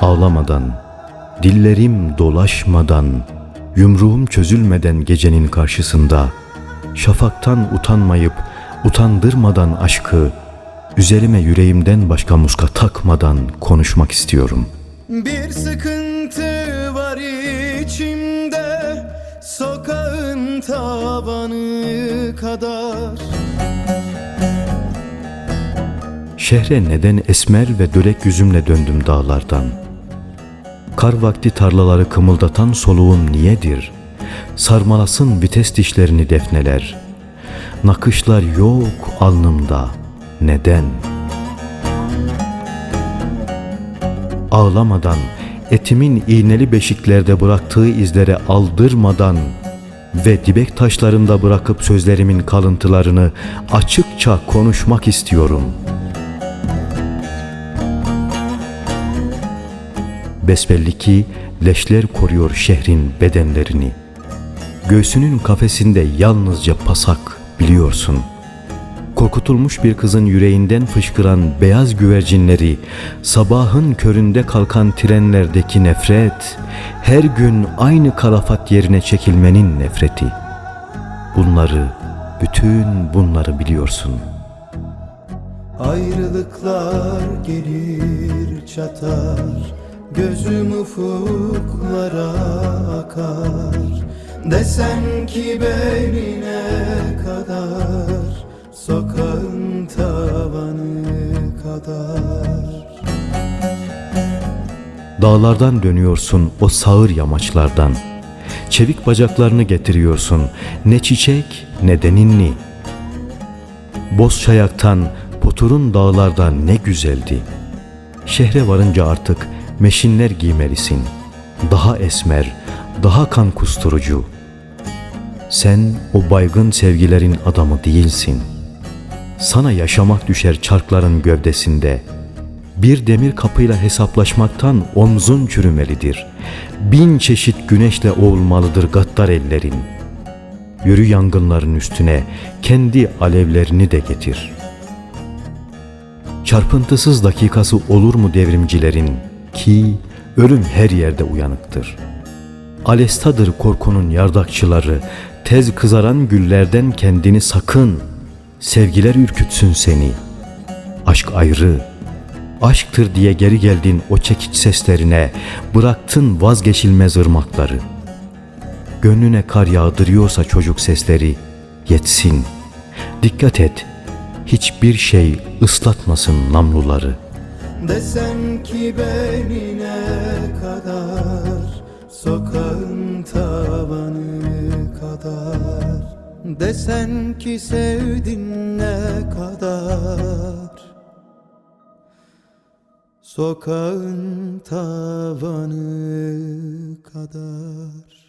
Ağlamadan, dillerim dolaşmadan, yumruğum çözülmeden gecenin karşısında, şafaktan utanmayıp utandırmadan aşkı, üzerime yüreğimden başka muska takmadan konuşmak istiyorum. Bir sıkıntı var içimde Sokağın tavanı kadar Şehre neden esmer ve dörek yüzümle döndüm dağlardan? Kar vakti tarlaları kımıldatan soluğum niyedir? Sarmalasın vites dişlerini defneler. Nakışlar yok alnımda. Neden? Ağlamadan, etimin iğneli beşiklerde bıraktığı izlere aldırmadan ve dibek taşlarında bırakıp sözlerimin kalıntılarını açıkça konuşmak istiyorum.'' Besbelli ki leşler koruyor şehrin bedenlerini. Göğsünün kafesinde yalnızca pasak biliyorsun. Korkutulmuş bir kızın yüreğinden fışkıran beyaz güvercinleri, sabahın köründe kalkan trenlerdeki nefret, her gün aynı kalafat yerine çekilmenin nefreti. Bunları, bütün bunları biliyorsun. Ayrılıklar gelir çatar Gözüm ufuklara akar Desen ki beline kadar Sokağın tavanı kadar Dağlardan dönüyorsun o sağır yamaçlardan. Çevik bacaklarını getiriyorsun. Ne çiçek ne de ninni. Boz çayaktan Potur'un dağlarda ne güzeldi. Şehre varınca artık meşinler giymelisin. Daha esmer, daha kan kusturucu. Sen o baygın sevgilerin adamı değilsin. Sana yaşamak düşer çarkların gövdesinde. Bir demir kapıyla hesaplaşmaktan omzun çürümelidir. Bin çeşit güneşle oğulmalıdır gaddar ellerin. Yürü yangınların üstüne, kendi alevlerini de getir. Çarpıntısız dakikası olur mu devrimcilerin ki ölüm her yerde uyanıktır. Alestadır korkunun yardakçıları, tez kızaran güllerden kendini sakın, sevgiler ürkütsün seni. Aşk ayrı, aşktır diye geri geldin o çekiç seslerine, bıraktın vazgeçilmez ırmakları. Gönlüne kar yağdırıyorsa çocuk sesleri, yetsin. Dikkat et, hiçbir şey ıslatmasın namluları. Desen ki beline kadar Sokağın tavanı kadar. Desen ki sevdin ne kadar Sokağın tavanı kadar